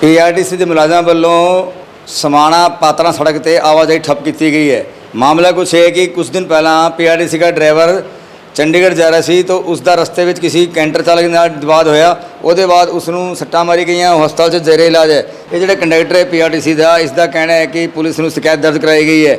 PRTC ਦੇ ਮੁਲਾਜ਼ਮਾਂ ਵੱਲੋਂ ਸਮਾਣਾ ਪਾਤਰਾ ਸੜਕ ਤੇ ਆਵਾਜਾਈ ਠੱਪ ਕੀਤੀ ਗਈ ਹੈ। ਮਾਮਲਾ ਕੁਛ ਹੈ ਕਿ ਕੁਝ ਦਿਨ ਪਹਿਲਾਂ ਪੀਆਰਟੀਸੀ ਦਾ ਡਰਾਈਵਰ ਚੰਡੀਗੜ੍ਹ ਜਾ ਰਿਹਾ ਸੀ ਤਾਂ ਉਸ ਦਾ ਰਸਤੇ ਵਿੱਚ ਕਿਸੇ ਕੈਂਟਰ ਚਾਲਕ ਨਾਲ ਵਿਵਾਦ ਹੋਇਆ। ਉਹਦੇ ਬਾਅਦ ਉਸ ਨੂੰ ਸੱਟਾਂ ਮਾਰੀ ਗਈਆਂ ਹਸਪਤਾਲ 'ਚ ਜ਼ੇਰੇ ਇਲਾਜ ਹੈ। ਇਹ ਜਿਹੜਾ ਕੰਡਕਟਰ ਹੈ ਪੀਆਰਟੀਸੀ ਦਾ, ਇਸ ਦਾ ਕਹਿਣਾ ਹੈ ਕਿ ਪੁਲਿਸ ਨੂੰ ਸ਼ਿਕਾਇਤ ਦਰਜ ਕਰਾਈ ਗਈ ਹੈ।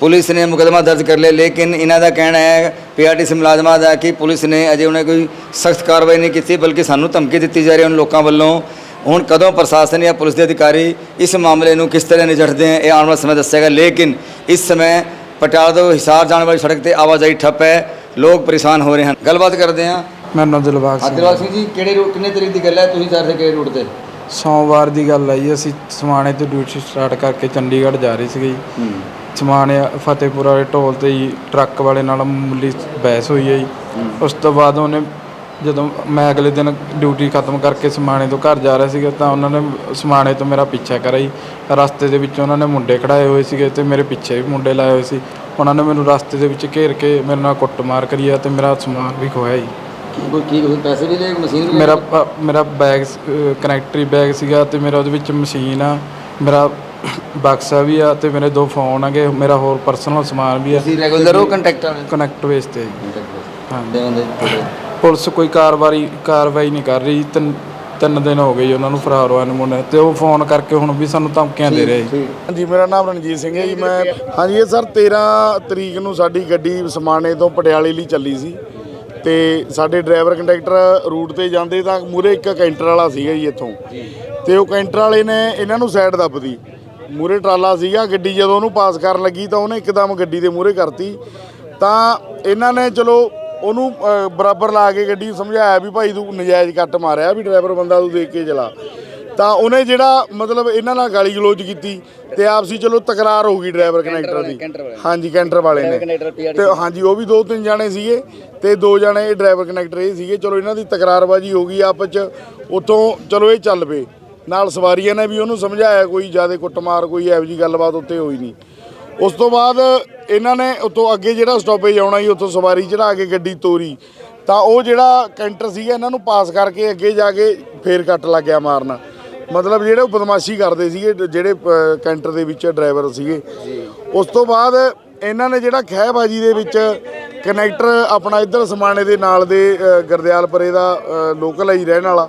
ਪੁਲਿਸ ਨੇ ਮੁਕਦਮਾ ਦਰਜ ਕਰ ਲਿਆ, ਲੇਕਿਨ ਇਹਨਾਂ ਦਾ ਕਹਿਣਾ ਹੈ ਪੀਆਰਟੀਸੀ ਮੁਲਾਜ਼ਮਾਂ ਦਾ ਕਿ ਪੁਲਿਸ ਨੇ ਅਜੇ ਉਹਨੇ ਕੋਈ ਸਖਤ ਕਾਰਵਾਈ ਨਹੀਂ ਕੀਤੀ, ਬਲਕਿ ਸਾਨੂੰ ਧਮਕੀ ਦਿੱਤੀ ਜਾ ਰਹੀ ਹੈ। ਉਹਨਾਂ ਲੋਕਾਂ ਵੱਲੋਂ ਹੁਣ ਕਦੋਂ ਪ੍ਰਸ਼ਾਸਨ ਜਾਂ ਪੁਲਿਸ ਦੇ ਅਧਿਕਾਰੀ ਇਸ ਮਾਮਲੇ ਨੂੰ ਕਿਸ ਤਰ੍ਹਾਂ ਨਿਜਟਦੇ ਹਨ ਇਹ ਆਉਣ ਵਾਲਾ ਸਮਾਂ ਦੱਸੇਗਾ ਲੇਕਿਨ ਇਸ ਸਮੇਂ ਪਟਿਆਲਾ ਤੋਂ ਹਿਸਾਰ ਜਾਣ ਵਾਲੀ ਸੜਕ ਤੇ ਆਵਾਜਾਈ ਠੱਪ ਹੈ ਲੋਕ ਪਰੇਸ਼ਾਨ ਹੋ ਰਹੇ ਹਨ। ਗੱਲਬਾਤ ਕਰਦੇ ਹਾਂ ਮੇਰਾ ਨਾਮ ਦਿਲਬਾਗ ਸਿੰਘ ਆਦਿਵਾਲ ਸਿੰਘ ਜੀ ਕਿਹੜੇ ਰੂਟ ਕਿੰਨੇ ਤਰੀਕ ਦੀ ਗੱਲ ਹੈ? ਤੁਸੀਂ ਰਹੇ ਕਿਹੜੇ ਰੂਟ ਤੇ? ਸੋਮਵਾਰ ਦੀ ਗੱਲ ਹੈ ਜੀ ਅਸੀਂ ਸਮਾਣੇ ਤੋਂ ਡਿਊਟੀ ਸਟਾਰਟ ਕਰਕੇ ਚੰਡੀਗੜ੍ਹ ਜਾ ਰਹੇ ਸੀਗੇ ਜੀ। ਸਮਾਣੇ ਫਤਿਹਪੁਰ ਵਾਲੇ ਢੋਲ ਤੇ ਜੀ ਟਰੱਕ ਵਾਲੇ ਨਾਲ ਮਾਮੂਲੀ ਬਹਿਸ ਹੋਈ ਹੈ ਜੀ। ਉਸ ਤੋਂ ਬਾਅਦ ਉਹਨੇ ਜਦੋਂ ਮੈਂ ਅਗਲੇ ਦਿਨ ਡਿਊਟੀ ਖਤਮ ਕਰਕੇ ਸਮਾਣੇ ਤੋਂ ਘਰ ਜਾ ਰਿਹਾ ਸੀਗਾ ਤਾਂ ਉਹਨਾਂ ਨੇ ਸਮਾਣੇ ਤੋਂ ਮੇਰਾ ਪਿੱਛਾ ਕਰਿਆ ਜੀ। ਰਸਤੇ ਦੇ ਵਿੱਚ ਉਹਨਾਂ ਨੇ ਮੁੰਡੇ ਖੜਾਏ ਹੋਏ ਸੀਗੇ ਤੇ ਮੇਰੇ ਪਿੱਛੇ ਵੀ ਮੁੰਡੇ ਲਾਏ ਹੋਏ ਸੀ। ਉਹਨਾਂ ਨੇ ਮੈਨੂੰ ਰਸਤੇ ਦੇ ਵਿੱਚ ਘੇਰ ਕੇ ਮੇਰੇ ਨਾਲ ਕੁੱਟਮਾਰ ਕਰੀ ਆ ਤੇ ਮੇਰਾ ਸਮਾਨ ਵੀ ਖੋਇਆ ਜੀ। ਕੋਈ ਕੀ ਕੋਈ ਪੈਸੇ ਵੀ ਲਏ ਮਸ਼ੀਨ ਵੀ ਮੇਰਾ ਪ- ਮੇਰਾ ਬੈਗ ਕਨੈਕਟਰੀ ਬੈਗ ਸੀਗਾ ਤੇ ਮੇਰਾ ਉਹਦੇ ਵਿੱਚ ਮਸ਼ੀਨ ਆ ਮੇਰਾ ਬਕਸਾ ਵੀ ਆ ਤੇ ਮੇਰੇ ਦੋ ਫੋਨ ਆਗੇ ਮੇਰਾ ਹੋਰ ਪਰਸਨਲ ਸਮਾਨ ਵੀ ਆ। ਤੁਸੀਂ ਰੈਗੂਲਰ ਹੋ ਕੰਟੈਕਟਰ ਕਨੈਕਟ ਵੇਸ ਤੇ। ਹਾਂ। ਦੇ ਹੁੰਦੇ ਪੁਲਿਸ ਕੋਈ ਕਾਰਵਾਈ ਕਾਰਵਾਈ ਨਹੀਂ ਕਰ ਰਹੀ। ਤਿੰਨ ਤਿੰਨ ਦਿਨ ਹੋ ਗਏ ਜੀ ਉਹਨਾਂ ਨੂੰ ਫਰਾਰ ਹੋਇਆ ਨੂੰ ਮੁੰਡੇ ਤੇ ਉਹ ਫੋਨ ਕਰਕੇ ਹੁਣ ਵੀ ਸਾਨੂੰ ਧਮਕੀਆਂ ਦੇ ਰਿਹਾ ਜੀ। ਹਾਂਜੀ ਮੇਰਾ ਨਾਮ ਰਣਜੀਤ ਸਿੰਘ ਹੈ ਜੀ। ਮੈਂ ਹਾਂਜੀ ਇਹ ਸਰ 13 ਤਰੀਕ ਨੂੰ ਸਾਡੀ ਗੱਡੀ ਸਮਾਣੇ ਤੋਂ ਪਟਿਆਲੇ ਲਈ ਚੱਲੀ ਸੀ। ਤੇ ਸਾਡੇ ਡਰਾਈਵਰ ਕੰਡਕਟਰ ਰੂਟ ਤੇ ਜਾਂਦੇ ਤਾਂ ਮੂਰੇ ਇੱਕ ਕੈਂਟਰ ਵਾਲਾ ਸੀਗਾ ਜੀ ਇੱਥੋਂ। ਤੇ ਉਹ ਕੈਂਟਰ ਵਾਲੇ ਨੇ ਇਹਨਾਂ ਨੂੰ ਸਾਈਡ ਦੱਬਦੀ ਮੂਰੇ ਟਰਾਲਾ ਸੀਗਾ ਗੱਡੀ ਜਦੋਂ ਉਹਨੂੰ ਪਾਸ ਕਰਨ ਲੱਗੀ ਤਾਂ ਉਹਨੇ ਇੱਕਦਮ ਗੱਡੀ ਦੇ ਮੂਰੇ ਕਰਤੀ। ਤਾਂ ਇਹਨਾਂ ਨੇ ਚਲੋ ਉਹਨੂੰ ਬਰਾਬਰ ਲਾ ਕੇ ਗੱਡੀ ਸਮਝਾਇਆ ਵੀ ਭਾਈ ਤੂੰ ਨਜਾਇਜ਼ ਕੱਟ ਮਾਰਿਆ ਵੀ ਡਰਾਈਵਰ ਬੰਦਾ ਤੂੰ ਦੇਖ ਕੇ ਚਲਾ। ਤਾਂ ਉਹਨੇ ਜਿਹੜਾ ਮਤਲਬ ਇਹਨਾਂ ਨਾਲ ਗਾਲੀ ਗਲੋਚ ਕੀਤੀ ਤੇ ਆਪਸੀ ਚਲੋ ਤਕਰਾਰ ਹੋ ਗਈ ਡਰਾਈਵਰ ਕਨੈਕਟਰ ਦੀ। ਹਾਂਜੀ ਕੈਂਟਰ ਵਾਲੇ ਨੇ। ਤੇ ਹਾਂਜੀ ਉਹ ਵੀ ਦੋ ਤਿੰਨ ਜਾਣੇ ਸੀਗੇ ਤੇ ਦੋ ਜਾਣੇ ਡਰਾਈਵਰ ਕਨੈਕਟਰ ਇਹ ਸੀਗੇ। ਚਲੋ ਇਹਨਾਂ ਦੀ ਤਕਰਾਰਬਾਜੀ ਹੋ ਗਈ ਆਪਸ ਚ। ਉੱਥੋਂ ਚਲੋ ਇਹ ਚੱਲ ਪਏ। ਨਾਲ ਸਵਾਰੀਆਂ ਨੇ ਵੀ ਉਹਨੂੰ ਸਮਝਾਇਆ ਕੋਈ ਜ਼ਿਆਦਾ ਕੁੱਟਮਾਰ ਕੋਈ ਇਹੋ ਜੀ ਗੱਲਬਾਤ ਉੱਤੇ ਹੋਈ ਨਹੀਂ। ਉਸ ਤੋਂ ਬਾਅਦ ਇਹਨਾਂ ਨੇ ਉੱਥੋਂ ਅੱਗੇ ਜਿਹੜਾ ਸਟਾਪੇਜ ਆਉਣਾ ਸੀ ਉੱਥੋਂ ਸਵਾਰੀ ਚੜਾ ਕੇ ਗੱਡੀ ਤੋਰੀ। ਤਾਂ ਉਹ ਜਿਹੜਾ ਕੈਂਟਰ ਸੀਗਾ ਇਹਨਾਂ ਨੂੰ ਪਾਸ ਕਰਕੇ ਅੱਗੇ ਜਾ ਕੇ ਫੇਰ ਕੱਟ ਲੱਗ ਗਿਆ ਮਾਰਨ। ਮਤਲਬ ਜਿਹੜੇ ਉਹ ਬਦਮਾਸ਼ੀ ਕਰਦੇ ਸੀਗੇ ਜਿਹੜੇ ਕੈਂਟਰ ਦੇ ਵਿੱਚ ਡਰਾਈਵਰ ਸੀਗੇ। ਉਸ ਤੋਂ ਬਾਅਦ ਇਹਨਾਂ ਨੇ ਜਿਹੜਾ ਖਹਿਬਾਜੀ ਦੇ ਵਿੱਚ ਕਨੈਕਟਰ ਆਪਣਾ ਇੱਧਰ ਸਮਾਣੇ ਦੇ ਨਾਲ ਦੇ ਅ, ਗੁਰਦਿਆਲਪੁਰੇ ਦਾ ਲੋਕਲ ਹੀ ਰਹਿਣ ਵਾਲਾ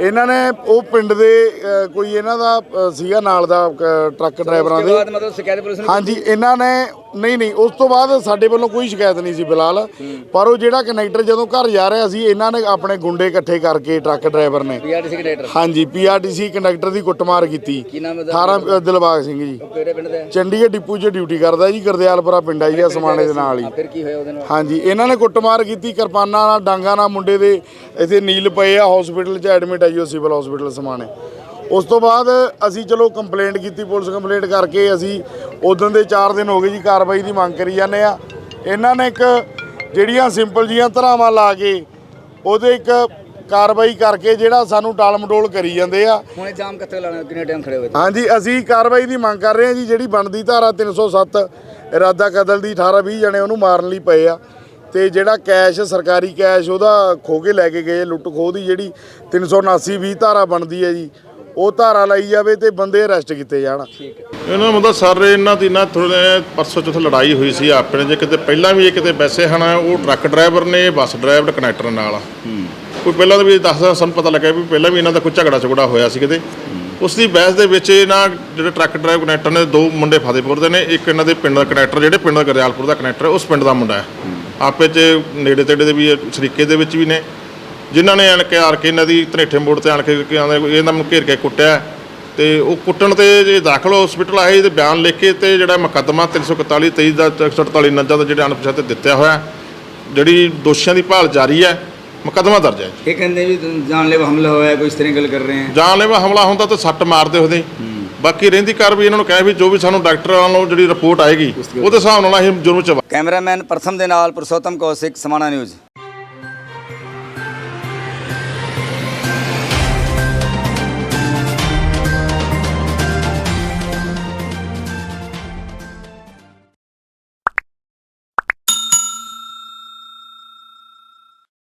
ਇਹਨਾਂ ਨੇ ਉਹ ਪਿੰਡ ਦੇ ਅ, ਕੋਈ ਇਹਨਾਂ ਦਾ ਅ, ਸੀਗਾ ਨਾਲ ਦਾ ਅ, ਟਰੱਕ ਡਰਾਈਵਰਾਂ ਦੇ। ਬਾਅਦ ਮਤਲਬ ਸ਼ਿਕਾਇਤ ਪੁਲਿਸ ਨੂੰ ਹਾਂਜੀ ਇਹਨਾਂ ਨੇ ਨਹੀਂ ਨਹੀਂ ਉਸ ਤੋਂ ਬਾਅਦ ਸਾਡੇ ਵੱਲੋਂ ਕੋਈ ਸ਼ਿਕਾਇਤ ਨਹੀਂ ਸੀ ਫਿਲਹਾਲ। ਪਰ ਉਹ ਜਿਹੜਾ ਕਨੈਕਟਰ ਜਦੋਂ ਘਰ ਜਾ ਰਿਹਾ ਸੀ ਇਹਨਾਂ ਨੇ ਆਪਣੇ ਗੁੰਡੇ ਇਕੱਠੇ ਕਰਕੇ ਟਰੱਕ ਡਰਾਈਵਰ ਨੇ ਪੀਆਰਟੀਸੀ ਕੰਡਕਟਰ ਹਾਂਜੀ ਪੀਆਰਟੀਸੀ ਕੰਡਕਟਰ ਦੀ ਕੁੱਟਮਾਰ ਕੀਤੀ। ਕੀ ਨਾਮ ਹੈ ਉਹਦਾ? 18 ਅ, ਦਿਲਬਾਗ ਸਿੰਘ ਜੀ। ਕਿਹੜੇ ਪਿੰਡ ਦੇ ਚੰਡੀਗੜ੍ਹ ਡਿਪੂ 'ਚ ਡਿਊਟੀ ਕਰਦਾ ਜੀ ਗੁਰਦਿਆਲਪੁਰਾ ਪਿੰਡ ਆ ਜੀ ਆਹ ਸਮਾਣੇ ਦੇ ਨਾਲ ਹੀ। ਫਿਰ ਕੀ ਹੋਇਆ ਉਹਦੇ ਨਾਲ? ਹਾਂਜੀ ਇਹਨਾਂ ਨੇ ਕੁੱਟਮਾਰ ਕੀਤੀ ਕਿਰਪਾਨਾਂ ਨਾਲ ਡਾਂਗਾ ਨਾਲ ਮੁੰਡੇ ਦੇ ਇੱਥੇ ਨੀਲ ਪਏ ਆ ਹਸਪੀਟਲ 'ਚ ਐਡਮਿਟ ਆਈ ਉਹ ਸਿਵਲ ਹਸਪੀਟਲ ਸਮਾਣੇ। ਉਸ ਤੋਂ ਬਾਅਦ ਅਸੀਂ ਚਲੋ ਕੰਪਲੇਂਟ ਕੀਤੀ ਪੁਲਿਸ ਕੰਪਲੇਂਟ ਕਰਕੇ ਅਸੀਂ ਉਦੋਂ ਦੇ 4 ਦਿਨ ਹੋ ਗਏ ਜੀ ਕਾਰਵਾਈ ਦੀ ਮੰਗ ਕਰੀ ਜਾਂਦੇ ਆ ਇਹਨਾਂ ਨੇ ਇੱਕ ਜਿਹੜੀਆਂ ਸਿੰਪਲ ਜੀਆਂ ਧਰਾਵਾਂ ਲਾ ਕੇ ਉਹਦੇ ਇੱਕ ਕਾਰਵਾਈ ਕਰਕੇ ਜਿਹੜਾ ਸਾਨੂੰ ਟਾਲ ਮਟੋਲ ਕਰੀ ਜਾਂਦੇ ਆ। ਹੁਣ ਜਾਮ ਕਿੱਥੇ ਲਾਣਾ ਕਿੰਨੇ ਟਾਈਮ ਖੜੇ ਹੋਏ? ਹਾਂਜੀ ਅਸੀਂ ਕਾਰਵਾਈ ਦੀ ਮੰਗ ਕਰ ਰਹੇ ਹਾਂ ਜੀ ਜਿਹੜੀ ਬਣਦੀ ਧਾਰਾ 307 ਇਰਾਦਾ ਕਤਲ ਦੀ 18 20 ਜਣੇ ਉਹਨੂੰ ਮਾਰਨ ਲਈ ਪਏ ਆ। ਤੇ ਜਿਹੜਾ ਕੈਸ਼ ਸਰਕਾਰੀ ਕੈਸ਼ ਉਹਦਾ ਖੋ ਕੇ ਲੈ ਕੇ ਗਏ ਲੁੱਟ ਖੋਹ ਦੀ ਜਿਹੜੀ 379 20 ਧਾਰਾ ਬਣਦੀ ਹੈ ਜੀ। ਉਹ ਧਾਰਾ ਲਾਈ ਜਾਵੇ ਤੇ ਬੰਦੇ ਅਰੈਸਟ ਕੀਤੇ ਜਾਣ। ਇਹਨਾਂ ਦਾ ਮਤਲਬ ਸਰ ਇਹਨਾਂ ਦੀ ਨਾ ਥੋੜੇ ਪਰਸੋਂ ਚੌਥੇ ਲੜਾਈ ਹੋਈ ਸੀ ਆਪਣੇ ਜੇ ਕਿਤੇ ਪਹਿਲਾਂ ਵੀ ਇਹ ਕਿਤੇ ਵੈਸੇ ਹਨ ਉਹ ਟਰੱਕ ਡਰਾਈਵਰ ਨੇ ਬੱਸ ਡਰਾਈਵਰ ਕਨੈਕਟਰ ਨਾਲ। ਕੋਈ ਪਹਿਲਾਂ ਤਾਂ ਵੀ ਦੱਸਦਾ ਸਾਨੂੰ ਪਤਾ ਲੱਗਿਆ ਵੀ ਪਹਿਲਾਂ ਵੀ ਇਹਨਾਂ ਦਾ ਕੋਈ ਝਗੜਾ ਝਗੜਾ ਹੋਇਆ ਸੀ ਕਿਤੇ। ਉਸ ਦੀ ਬਹਿਸ ਦੇ ਵਿੱਚ ਇਹਨਾਂ ਜਿਹੜੇ ਟਰੱਕ ਡਰਾਈਵਰ ਕਨੈਕਟਰ ਨੇ ਦੋ ਮੁੰਡੇ ਫਤਿਹਪੁਰ ਦੇ ਨੇ ਇੱਕ ਇਹਨਾਂ ਦੇ ਪਿੰਡ ਦਾ ਕਨੈਕਟਰ ਜਿਹੜੇ ਪਿੰਡ ਦਾ ਗਰਿਆਲਪੁਰ ਦਾ ਕਨੈਕਟਰ ਹੈ ਉਸ ਪਿੰਡ ਦਾ ਮੁੰਡਾ ਹੈ। ਆਪੇ ਚ ਨੇੜੇ ਤੇੜੇ ਦੇ ਵੀ ਸ਼ਰੀਕੇ ਦੇ ਵਿੱਚ ਵੀ ਨੇ। ਜਿਨ੍ਹਾਂ ਨੇ ਆਣ ਕੇ ਆਰ ਕੇ ਇਹਨਾਂ ਦੀ ਧਨੇਠੇ ਮੋੜ ਤੇ ਆਣ ਕੇ ਕਿ ਆਂਦੇ ਇਹਨਾਂ ਨੂੰ ਘੇਰ ਕੇ ਕੁੱਟਿਆ ਤੇ ਉਹ ਕੁੱਟਣ ਤੇ ਜੇ ਦਾਖਲ ਹਸਪੀਟਲ ਆਏ ਤੇ ਬਿਆਨ ਲਿਖ ਕੇ ਤੇ ਜਿਹੜਾ ਮੁਕੱਦਮਾ 341 23 ਦਾ 148 ਨੰਜਾ ਦਾ ਜਿਹੜੇ ਅਣਪਛਾਤੇ ਦਿੱਤਿਆ ਹੋਇਆ ਜਿਹੜੀ ਦੋਸ਼ੀਆਂ ਦੀ ਭਾਲ ਜਾਰੀ ਹੈ ਮੁਕੱਦਮਾ ਦਰਜ ਹੈ ਇਹ ਕਹਿੰਦੇ ਵੀ ਜਾਨਲੇਵਾ ਹਮਲਾ ਹੋਇਆ ਕੋਈ ਇਸ ਤਰ੍ਹਾਂ ਗੱਲ ਕਰ ਰਹੇ ਹਨ ਜਾਨਲੇਵਾ ਹਮਲਾ ਹੁੰਦਾ ਤਾਂ ਸੱਟ ਮਾਰਦੇ ਉਹਦੇ। ਬਾਕੀ ਰਹਿੰਦੀ ਕਾਰ ਵੀ ਇਹਨਾਂ ਨੂੰ ਕਹੇ ਵੀ ਜੋ ਵੀ ਸਾਨੂੰ ਡਾਕਟਰਾਂ ਵੱਲੋਂ ਜਿਹੜੀ ਰਿਪੋਰਟ ਆਏਗੀ ਉਹਦੇ ਹਿਸਾਬ ਨਾਲ ਅਸੀਂ ਜੁਰਮ ਚ ਕੈਮਰਾਮੈਨ ਪ੍ਰਥਮ ਦੇ ਨਾਲ ਪੁਰਸ਼ੋਤਮ ਕੌਸ਼ਿਕ ਸਮਾਣਾ ਨਿਊਜ਼।